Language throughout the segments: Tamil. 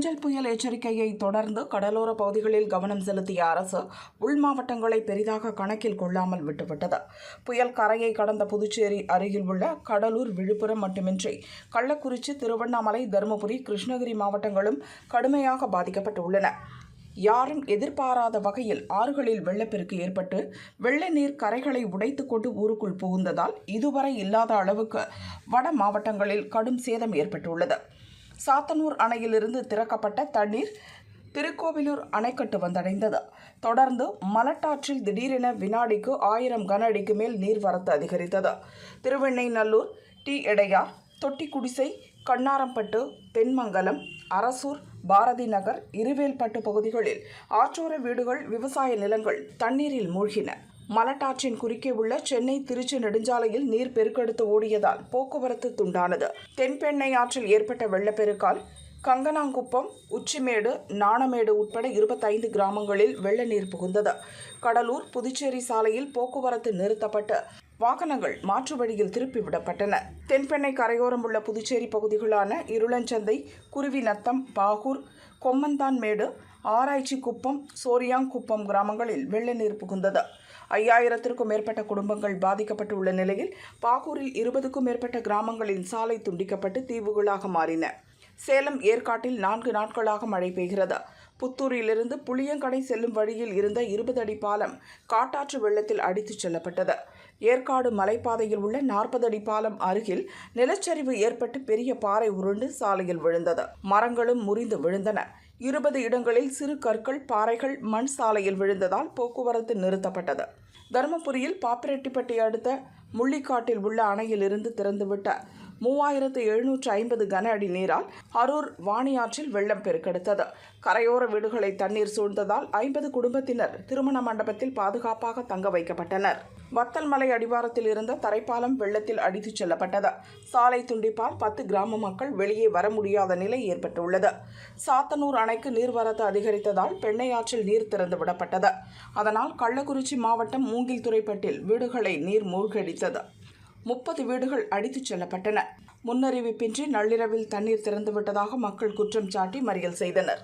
ஃபெஞ்சல் புயல் எச்சரிக்கையை தொடர்ந்து கடலோர பகுதிகளில் கவனம் செலுத்திய அரசு உள் மாவட்டங்களை பெரிதாக கணக்கில் கொள்ளாமல் விட்டுவிட்டது. புயல் கரையை கடந்த புதுச்சேரி அருகில் உள்ள கடலூர் விழுப்புரம் மட்டுமின்றி கள்ளக்குறிச்சி திருவண்ணாமலை தருமபுரி கிருஷ்ணகிரி மாவட்டங்களும் கடுமையாக பாதிக்கப்பட்டுள்ளன. யாரும் எதிர்பாராத வகையில் ஆறுகளில் வெள்ளப்பெருக்கு ஏற்பட்டு வெள்ள நீர் கரைகளை உடைத்து கொண்டு ஊருக்குள் புகுந்ததால் இதுவரை இல்லாத அளவுக்கு வட மாவட்டங்களில் கடும் சேதம் ஏற்பட்டுள்ளது. சாத்தனூர் அணையிலிருந்து திறக்கப்பட்ட தண்ணீர் திருக்கோவிலூர் அணைக்கட்டு வந்தடைந்தது. தொடர்ந்து மலட்டாற்றில் திடீரென வினாடிக்கு ஆயிரம் கன அடிக்கு மேல் நீர்வரத்து அதிகரித்தது. திருவெண்ணைநல்லூர் டி. எடையார் தொட்டிக்குடிசை கண்ணாரம்பட்டு தென்மங்கலம் அரசூர் பாரதி நகர் இருவேல்பட்டு பகுதிகளில் ஆற்றோர வீடுகள் விவசாய நிலங்கள் தண்ணீரில் மூழ்கின. மலட்டாற்றின் குறுக்கே உள்ள சென்னை திருச்சி நெடுஞ்சாலையில் நீர் பெருக்கெடுத்து ஓடியதால் போக்குவரத்து துண்டானது. தென்பெண்ணை ஆற்றில் ஏற்பட்ட வெள்ளப்பெருக்கால் கங்கனாங்குப்பம் உச்சிமேடு நாணமேடு உட்பட இருபத்தைந்து கிராமங்களில் வெள்ள நீர் புகுந்தது. கடலூர் புதுச்சேரி சாலையில் போக்குவரத்து நிறுத்தப்பட்டு வாகனங்கள் மாற்று வழியில் திருப்பிவிடப்பட்டன. தென்பெண்ணை கரையோரம் உள்ள புதுச்சேரி பகுதிகளான இருளஞ்சந்தை குருவிநத்தம் பாகூர் கொம்மந்தான்மேடு ஆராய்ச்சி குப்பம் சோரியாங்குப்பம் கிராமங்களில் வெள்ள நீர் புகுந்தது. ஐயாயிரத்திற்கும் மேற்பட்ட குடும்பங்கள் பாதிக்கப்பட்டு உள்ள நிலையில் பாகூரில் இருபதுக்கும் மேற்பட்ட கிராமங்களின் சாலை துண்டிக்கப்பட்டு தீவுகளாக மாறின. சேலம் ஏற்காட்டில் நான்கு நாட்களாக மழை பெய்கிறது. புத்தூரிலிருந்து புளியங்கடை செல்லும் வழியில் இருந்த இருபது அடி பாலம் காட்டாற்று வெள்ளத்தில் அடித்துச் செல்லப்பட்டது. ஏற்காடு மலைப்பாதையில் உள்ள நாற்பது அடி பாலம் அருகில் நிலச்சரிவு ஏற்பட்டு பெரிய பாறை உருண்டு சாலையில் விழுந்தது. மரங்களும் முறிந்து விழுந்தன. இருபது இடங்களில் சிறு கற்கள் பாறைகள் மண் சாலையில் விழுந்ததால் போக்குவரத்து நிறுத்தப்பட்டது. தருமபுரியில் பாப்பிரெட்டிப்பட்டி அடுத்த முள்ளிக்காட்டில் உள்ள அணையிலிருந்து திறந்துவிட்ட மூவாயிரத்து எழுநூற்று ஐம்பது கன அடி நீரால் அரூர் வாணியாற்றில் வெள்ளம் பெருக்கெடுத்தது. கரையோர வீடுகளை தண்ணீர் சூழ்ந்ததால் ஐம்பது குடும்பத்தினர் திருமண மண்டபத்தில் பாதுகாப்பாக தங்க வைக்கப்பட்டனர். வத்தல் மலை அடிவாரத்தில் இருந்த தரைப்பாலம் வெள்ளத்தில் அடித்துச் செல்லப்பட்டது. சாலை துண்டிப்பால் பத்து கிராம மக்கள் வெளியே வர முடியாத நிலை ஏற்பட்டுள்ளது. சாத்தனூர் அணைக்கு நீர்வரத்து அதிகரித்ததால் பெண்ணையாற்றில் நீர் திறந்து விடப்பட்டது. அதனால் கள்ளக்குறிச்சி மாவட்டம் மூங்கில்துறைப்பட்டில் வீடுகளை நீர் மூழ்கடித்தது. முப்பது வீடுகள் அடித்துச் செல்லப்பட்டன. முன்னறிவிப்பின்றி நள்ளிரவில் தண்ணீர் திறந்துவிட்டதாக மக்கள் குற்றம் சாட்டி மறியல் செய்தனர்.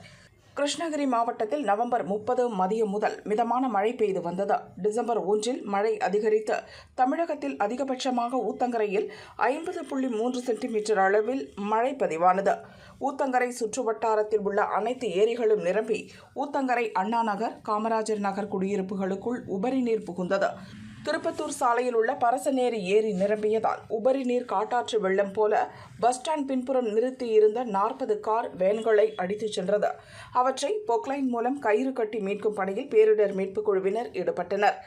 கிருஷ்ணகிரி மாவட்டத்தில் நவம்பர் முப்பது மதியம் முதல் மிதமான மழை பெய்து வந்தது. டிசம்பர் ஒன்றில் மழை அதிகரித்து தமிழகத்தில் அதிகபட்சமாக ஊத்தங்கரையில் ஐம்பது புள்ளி மூன்று சென்டிமீட்டர் அளவில் மழை பதிவானது. ஊத்தங்கரை சுற்றுவட்டாரத்தில் உள்ள அனைத்து ஏரிகளும் நிரம்பி ஊத்தங்கரை அண்ணா நகர் காமராஜர் நகர் குடியிருப்புகளுக்குள் உபரி நீர் புகுந்தது. திருப்பத்தூர் சாலையில் உள்ள பரசநேரி ஏரி நிரம்பியதால் உபரி நீர் காட்டாற்று வெள்ளம் போல பஸ் ஸ்டாண்ட் பின்புறம் நிறுத்தி இருந்த நாற்பது கார் வேன்களை அடித்துச் சென்றது. அவற்றை பொக்லைன் மூலம் கயிறு கட்டி மீட்கும் பணியில் பேரிடர் மீட்புக் குழுவினர் ஈடுபட்டனர்.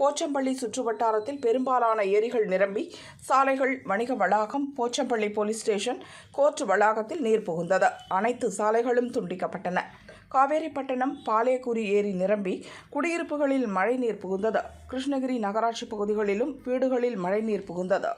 போச்சம்பள்ளி சுற்றுவட்டாரத்தில் பெரும்பாலான ஏரிகள் நிரம்பி சாலைகள் வணிக வளாகம் போச்சம்பள்ளி போலீஸ் ஸ்டேஷன் கோர்ட் வளாகத்தில் நீர் புகுந்தது. அனைத்து சாலைகளும் துண்டிக்கப்பட்டன. காவேரிப்பட்டினம் பாலேக்குரி ஏரி நிரம்பி குடியிருப்புகளில் மழைநீர் புகுந்தது. கிருஷ்ணகிரி நகராட்சி பகுதிகளிலும் வீடுகளில் மழைநீர் புகுந்தது.